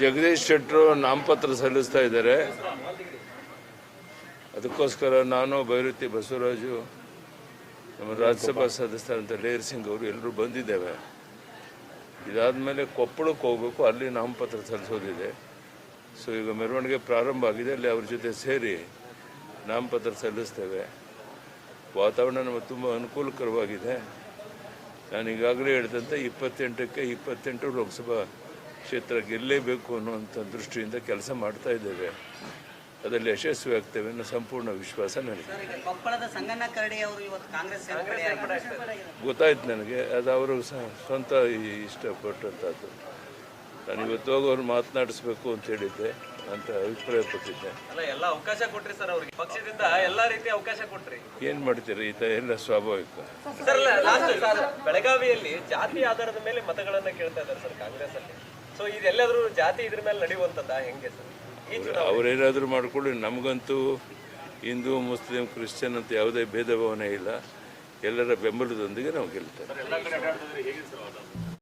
ಜಗದೀಶ್ ಶೆಟ್ಟರು ನಾಮಪತ್ರ ಸಲ್ಲಿಸ್ತಾ ಇದ್ದಾರೆ. ಅದಕ್ಕೋಸ್ಕರ ನಾನು, ಭೈರತಿ ಬಸವರಾಜು, ನಮ್ಮ ರಾಜ್ಯಸಭಾ ಸದಸ್ಯರಂತ ಲೇರ್ ಸಿಂಗ್ ಅವರು ಎಲ್ಲರೂ ಬಂದಿದ್ದೇವೆ. ಇದಾದಮೇಲೆ ಕೊಪ್ಪಳಕ್ಕೆ ಹೋಗಬೇಕು, ಅಲ್ಲಿ ನಾಮಪತ್ರ ಸಲ್ಲಿಸೋದಿದೆ. ಸೊ ಈಗ ಮೆರವಣಿಗೆ ಪ್ರಾರಂಭ ಆಗಿದೆ, ಅಲ್ಲಿ ಅವ್ರ ಜೊತೆ ಸೇರಿ ನಾಮಪತ್ರ ಸಲ್ಲಿಸ್ತೇವೆ. ವಾತಾವರಣ ನಮಗೆ ತುಂಬ ಅನುಕೂಲಕರವಾಗಿದೆ. ನಾನು ಈಗಾಗಲೇ ಹೇಳಿದಂತೆ ಇಪ್ಪತ್ತೆಂಟಕ್ಕೆ ಇಪ್ಪತ್ತೆಂಟು ಲೋಕಸಭಾ ಕ್ಷೇತ್ರ ಗೆಲ್ಲಲೇಬೇಕು ಅನ್ನುವಂಥ ದೃಷ್ಟಿಯಿಂದ ಕೆಲಸ ಮಾಡ್ತಾ ಇದ್ದೇವೆ. ಅದರಲ್ಲಿ ಯಶಸ್ವಿ ಆಗ್ತೇವೆ ಅನ್ನೋ ಸಂಪೂರ್ಣ ವಿಶ್ವಾಸ ನನಗೆ ಸರ್ ಈಗ ಕೊಪ್ಪಳದ ಸಂಗಣ್ಣ ಕರಡಿ ಅವರು ಇವತ್ತು ಕಾಂಗ್ರೆಸ್ ಸೇರ್ಪಡೆಯಾಗಿದ್ದಾರೆ ಗೊತ್ತಾಯ್ತು ನನಗೆ ಅದು ಅವರು ಸ್ವಂತ ಈ- ಇಷ್ಟಪಟ್ಟಂಥದ್ದು. ನಾನು ಇವತ್ತು ಹೋಗಿ ಅವ್ರು ಮಾತನಾಡಿಸ್ಬೇಕು ಅಂತ ಹೇಳಿದ್ದೆ ಅಂತ ಅಭಿಪ್ರಾಯ ಪಟ್ಟಿದ್ದೆ. ಅಲ್ಲ ಎಲ್ಲ ಅವಕಾಶ ಕೊಟ್ರಿ ಸರ್ ಅವ್ರಿಗೆ. ಪಕ್ಷದಿಂದ ಎಲ್ಲ ರೀತಿ ಅವಕಾಶ ಕೊಟ್ರಿ. ಏನು ಮಾಡ್ತೀರಿ? ಈತ ಥರ ಎಲ್ಲ ಸ್ವಾಭಾವಿಕ. ಸರ್ ಬೆಳಗಾವಿಯಲ್ಲಿ ಜಾತಿ ಆಧಾರದ ಮೇಲೆ ಮತಗಳನ್ನ ಕೇಳ್ತಾ ಇದ್ದಾರೆ ಸರ್ ಕಾಂಗ್ರೆಸ್ ಅಲ್ಲಿ ಸೊ ಇದೆಲ್ಲಾದ್ರೂ ಜಾತಿ ಇದ್ರ ಮೇಲೆ ನಡೆಯುವಂತದ್ದ ಹೆಂಗೆ ಸರ್? ಈ ಚುನಾವಣೆ? ಅವರೇನಾದರೂ ಮಾಡಿಕೊಳ್ಳಿ. ನಮಗಂತೂ ಹಿಂದೂ ಮುಸ್ಲಿಂ ಕ್ರಿಶ್ಚಿಯನ್ ಅಂತ ಯಾವುದೇ ಭೇದ ಭಾವನೆ ಇಲ್ಲ. ಎಲ್ಲರ ಬೆಂಬಲದೊಂದಿಗೆ ನಾವು ಗೆಲ್ತೇವೆ.